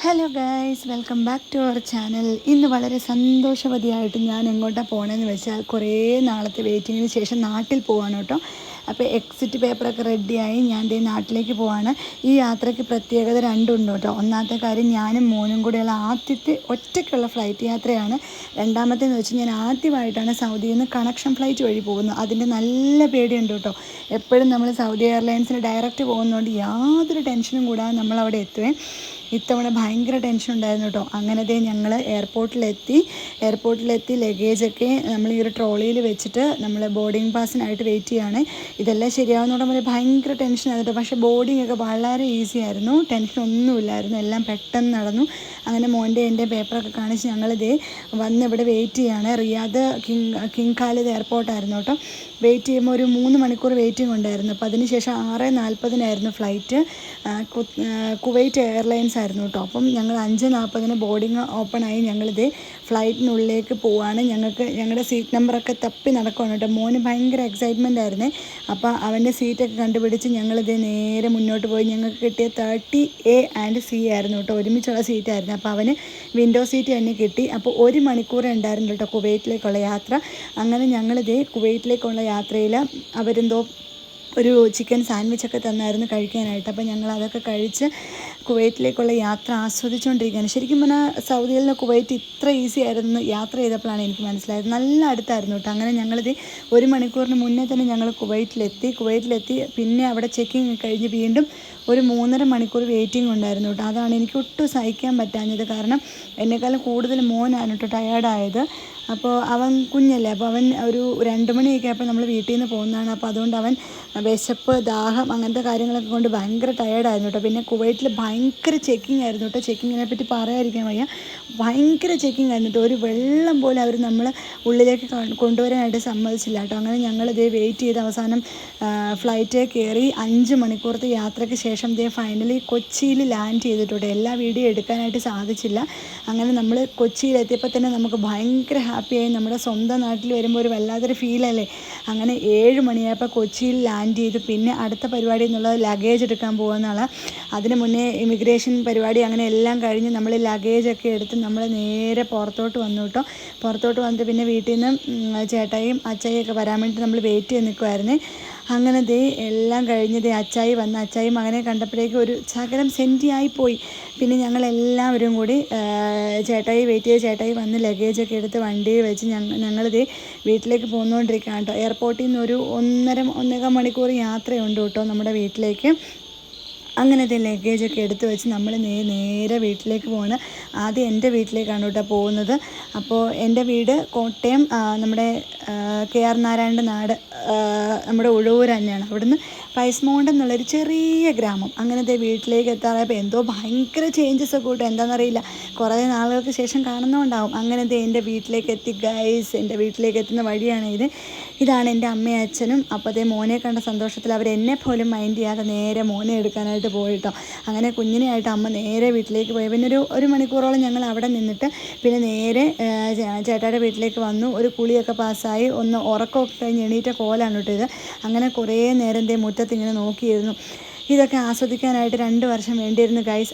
Hello guys welcome back to our channel ഇന്ന് വളരെ സന്തോഷവതിയായിട്ട് ഞാൻ എങ്ങോട്ടാണ് പോകണമെന്ന് വെച്ചാൽ കുറേ നാളത്തെ വെയിറ്റിങ്ങിന് ശേഷം നാട്ടിൽ പോവാണ് കേട്ടോ. അപ്പോൾ എക്സിറ്റ് പേപ്പറൊക്കെ റെഡിയായി ഞാൻ ദേ നാട്ടിലേക്ക് പോവാണ്. ഈ യാത്രയ്ക്ക് പ്രത്യേകത രണ്ടുണ്ട് കേട്ടോ. ഒന്നാമത്തെ കാര്യം ഞാനും മോനും കൂടെയുള്ള ആദ്യത്തെ ഒറ്റയ്ക്കുള്ള ഫ്ലൈറ്റ് യാത്രയാണ്. രണ്ടാമത്തേന്ന് വെച്ചാൽ ഞാൻ ആദ്യമായിട്ടാണ് സൗദിയിൽ നിന്ന് കണക്ഷൻ ഫ്ലൈറ്റ് വഴി പോകുന്നത്. അതിന്റെ നല്ല പേടിയുണ്ട് കേട്ടോ. എപ്പോഴും നമ്മൾ സൗദി എയർലൈൻസിന് ഡയറക്റ്റ് പോകുന്നതുകൊണ്ട് യാതൊരു ടെൻഷനും കൂടാതെ നമ്മൾ അവിടെ എത്തുകയും ഇത്തവണ ഭയങ്കര ടെൻഷൻ ഉണ്ടായിരുന്നു കേട്ടോ. അങ്ങനത്തെ ഞങ്ങൾ എയർപോർട്ടിലെത്തി. എയർപോർട്ടിലെത്തി ലഗേജൊക്കെ നമ്മൾ ഈ ഒരു ട്രോളിയിൽ വെച്ചിട്ട് നമ്മൾ ബോർഡിംഗ് പാസിനായിട്ട് വെയിറ്റ് ചെയ്യുകയാണ്. ഇതെല്ലാം ശരിയാവുന്നതോടെ മുതൽ ഭയങ്കര ടെൻഷൻ ആയിരുന്നു. പക്ഷെ ബോർഡിംഗ് ഒക്കെ വളരെ ഈസി ആയിരുന്നു. ടെൻഷൻ ഒന്നുമില്ലായിരുന്നു. എല്ലാം പെട്ടെന്ന് നടന്നു. അങ്ങനെ മോന്റെ എന്റെ പേപ്പറൊക്കെ കാണിച്ച് ഞങ്ങളിതേ വന്ന് ഇവിടെ വെയിറ്റ് ചെയ്യാണ്. റിയാദ് കിങ് കിങ് ഖാലിദ് എയർപോർട്ടായിരുന്നു കേട്ടോ. വെയിറ്റ് ചെയ്യുമ്പോൾ ഒരു മൂന്ന് മണിക്കൂർ വെയിറ്റിംഗ് ഉണ്ടായിരുന്നു. അപ്പോൾ അതിനുശേഷം ആറ് നാൽപ്പതിനായിരുന്നു ഫ്ലൈറ്റ് കുവൈറ്റ് എയർലൈൻസ് ആയിരുന്നു കേട്ടോ. അപ്പം ഞങ്ങൾ അഞ്ച് നാൽപ്പതിന് ബോർഡിങ് ഓപ്പൺ ആയി. ഞങ്ങളിത് ഫ്ലൈറ്റിനുള്ളിലേക്ക് പോവാണ്. ഞങ്ങൾക്ക് ഞങ്ങളുടെ സീറ്റ് നമ്പറൊക്കെ തപ്പി നടക്കുകയാണ് കേട്ടോ. മോന് ഭയങ്കര എക്സൈറ്റ്മെന്റ് ആയിരുന്നേ. അപ്പോൾ അവന്റെ സീറ്റൊക്കെ കണ്ടുപിടിച്ച് ഞങ്ങളിത് നേരെ മുന്നോട്ട് പോയി. ഞങ്ങൾക്ക് കിട്ടിയ തേർട്ടി എ ആൻഡ് സി ആയിരുന്നു കേട്ടോ. ഒരുമിച്ചുള്ള സീറ്റായിരുന്നു. അപ്പോൾ അവന് വിൻഡോ സീറ്റ് തന്നെ കിട്ടി. അപ്പോൾ ഒരു മണിക്കൂർ ഉണ്ടായിരുന്നു കേട്ടോ കുവൈറ്റിലേക്കുള്ള യാത്ര. അങ്ങനെ ഞങ്ങളിതേ കുവൈറ്റിലേക്കുള്ള യാത്രയിൽ അവരെന്തോ ഒരു ചിക്കൻ സാൻഡ്വിച്ചൊക്കെ തന്നായിരുന്നു കഴിക്കാനായിട്ട്. അപ്പോൾ ഞങ്ങൾ അതൊക്കെ കഴിച്ച് കുവൈറ്റിലേക്കുള്ള യാത്ര ആസ്വദിച്ചുകൊണ്ടിരിക്കുകയാണ് ശരിക്കും പറഞ്ഞാൽ സൗദിയിൽ നിന്ന് കുവൈറ്റ് ഇത്ര ഈസി ആയിരുന്നു യാത്ര ചെയ്തപ്പോഴാണ് എനിക്ക് മനസ്സിലായത്. നല്ല അടുത്തായിരുന്നു കേട്ടോ. അങ്ങനെ ഞങ്ങളിത് ഒരു മണിക്കൂറിന് മുന്നേ തന്നെ ഞങ്ങൾ കുവൈറ്റിലെത്തി. കുവൈറ്റിലെത്തി പിന്നെ അവിടെ ചെക്കിങ് കഴിഞ്ഞ് വീണ്ടും ഒരു മൂന്നര മണിക്കൂർ വെയിറ്റിംഗ് ഉണ്ടായിരുന്നു കേട്ടോ. അതാണ് എനിക്ക് ഒട്ടും സഹിക്കാൻ പറ്റാഞ്ഞത്. കാരണം എന്നെക്കാളും കൂടുതൽ മോനാണ് കേട്ടോ ടയേർഡായത്. അപ്പോൾ അവൻ കുഞ്ഞല്ലേ അപ്പോൾ അവൻ ഒരു രണ്ട് മണിയൊക്കെ ആയപ്പോൾ നമ്മൾ വീട്ടിൽ നിന്ന് പോകുന്നതാണ്. അപ്പോൾ അതുകൊണ്ട് അവൻ വിശപ്പ് ദാഹം അങ്ങനത്തെ കാര്യങ്ങളൊക്കെ കൊണ്ട് ഭയങ്കര ടയേർഡായിരുന്നു കേട്ടോ. പിന്നെ കുവൈറ്റിൽ ഭയങ്കര ചെക്കിംഗ് ആയിരുന്നു കേട്ടോ. ചെക്കിങ്ങിനെ പറ്റി പറയാതിരിക്കാൻ വയ്യ. ഭയങ്കര ചെക്കിംഗ് ആയിരുന്നു കേട്ടോ. ഒരു വെള്ളം പോലും അവർ നമ്മൾ ഉള്ളിലേക്ക് കൊണ്ടുവരാനായിട്ട് സമ്മതിച്ചില്ല കേട്ടോ. അങ്ങനെ ഞങ്ങൾ ഇതേ വെയിറ്റ് ചെയ്ത് അവസാനം ഫ്ലൈറ്റ് കയറി അഞ്ച് മണിക്കൂറത്തെ യാത്രയ്ക്ക് ശേഷം ഇതേ ഫൈനലി കൊച്ചിയിൽ ലാൻഡ് ചെയ്തിട്ടുണ്ട് എല്ലാ വീഡിയോ എടുക്കാനായിട്ട് സാധിച്ചില്ല. അങ്ങനെ നമ്മൾ കൊച്ചിയിലെത്തിയപ്പോൾ തന്നെ നമുക്ക് ഭയങ്കര ഹാപ്പിയായി നമ്മുടെ സ്വന്തം നാട്ടിൽ വരുമ്പോൾ ഒരു വല്ലാത്തൊരു ഫീലല്ലേ അങ്ങനെ ഏഴ് മണിയായപ്പോൾ കൊച്ചിയിൽ ലാൻഡ് ചെയ്തു. പിന്നെ അടുത്ത പരിപാടി എന്നുള്ളത് ലഗേജ് എടുക്കാൻ പോകുന്നതാണ് അതിന് മുന്നേ ഇമിഗ്രേഷൻ പരിപാടി അങ്ങനെ എല്ലാം കഴിഞ്ഞ് നമ്മൾ ലഗേജൊക്കെ എടുത്ത് നമ്മൾ നേരെ പുറത്തോട്ട് വന്നു കേട്ടോ. പുറത്തോട്ട് വന്നിട്ട് പിന്നെ വീട്ടിൽ നിന്ന് ചേട്ടായും അച്ചായിയൊക്കെ വരാൻ വേണ്ടി നമ്മൾ വെയിറ്റ് ചെയ്ത് നിൽക്കുമായിരുന്നേ അങ്ങനെ ദേ എല്ലാം കഴിഞ്ഞ് ദേ അച്ചായി വന്ന് അച്ചായി മകനെ കണ്ടപ്പോഴേക്കും ഒരു ശകലം സെന്റിയായി പോയി പിന്നെ ഞങ്ങളെല്ലാവരും കൂടി ചേട്ടായി വെയിറ്റ് ചെയ്ത് ചേട്ടായി വന്ന് ലഗേജൊക്കെ എടുത്ത് വണ്ടി വെച്ച് ഞങ്ങൾ ദേ വീട്ടിലേക്ക് പോന്നുകൊണ്ടിരിക്കുകയാണ് കേട്ടോ. എയർപോർട്ടിൽ നിന്ന് ഒരു ഒന്നര ഒന്നേകാൽ മണിക്കൂർ യാത്രയുണ്ട് കേട്ടോ നമ്മുടെ വീട്ടിലേക്ക്. അങ്ങനത്തെ ലഗേജൊക്കെ എടുത്തു വെച്ച് നമ്മൾ നേ നേരെ വീട്ടിലേക്ക് പോവാണ്. ആദ്യം എന്റെ വീട്ടിലേക്കാണ് കേട്ടോ പോകുന്നത്. അപ്പോൾ എന്റെ വീട് കോട്ടയം നമ്മുടെ കെ ആർ നാരായണന്റെ നാട് നമ്മുടെ ഉഴവൂർ തന്നെയാണ്. അവിടുന്ന് പൈസ്മോണ്ട് എന്നുള്ളൊരു ചെറിയ ഗ്രാമം. അങ്ങനത്തെ വീട്ടിലേക്ക് എത്താറായപ്പോൾ എന്തോ ഭയങ്കര ചേഞ്ചസ് ഒക്കെ കൂട്ടും. എന്താണെന്നറിയില്ല കുറേ നാളുകൾക്ക് ശേഷം കാണുന്നതുകൊണ്ടാവും അങ്ങനത്തെ എന്റെ വീട്ടിലേക്ക് എത്തി. ഗൈസ് എന്റെ വീട്ടിലേക്ക് എത്തുന്ന വഴിയാണ് ഇത് ഇതാണ് എന്റെ അമ്മയും അച്ഛനും. അപ്പോഴത്തെ മോനെ കണ്ട സന്തോഷത്തിൽ അവർ എന്നെ പോലും മൈൻഡ് ചെയ്യാതെ നേരെ മോനെ എടുക്കാനായിട്ട് പോയിട്ടോ. അങ്ങനെ കുഞ്ഞിനെയായിട്ട് അമ്മ നേരെ വീട്ടിലേക്ക് പോയി. പിന്നെ ഒരു ഒരു മണിക്കൂറോളം ഞങ്ങൾ അവിടെ നിന്നിട്ട് പിന്നെ നേരെ ചേട്ടായുടെ വീട്ടിലേക്ക് വന്നു. ഒരു കുളിയൊക്കെ പാസ്സായി. ഒന്ന് ഉറക്കമൊക്കെ കഴിഞ്ഞ് എണീറ്റ കോലാണ് കേട്ടോ അങ്ങനെ കുറേ നേരം ദേ മുറ്റത്ത് ഇങ്ങനെ നോക്കിയിരുന്നു. ഇതൊക്കെ ആസ്വദിക്കാനായിട്ട് രണ്ട് വർഷം വേണ്ടിയിരുന്നു ഗൈസ്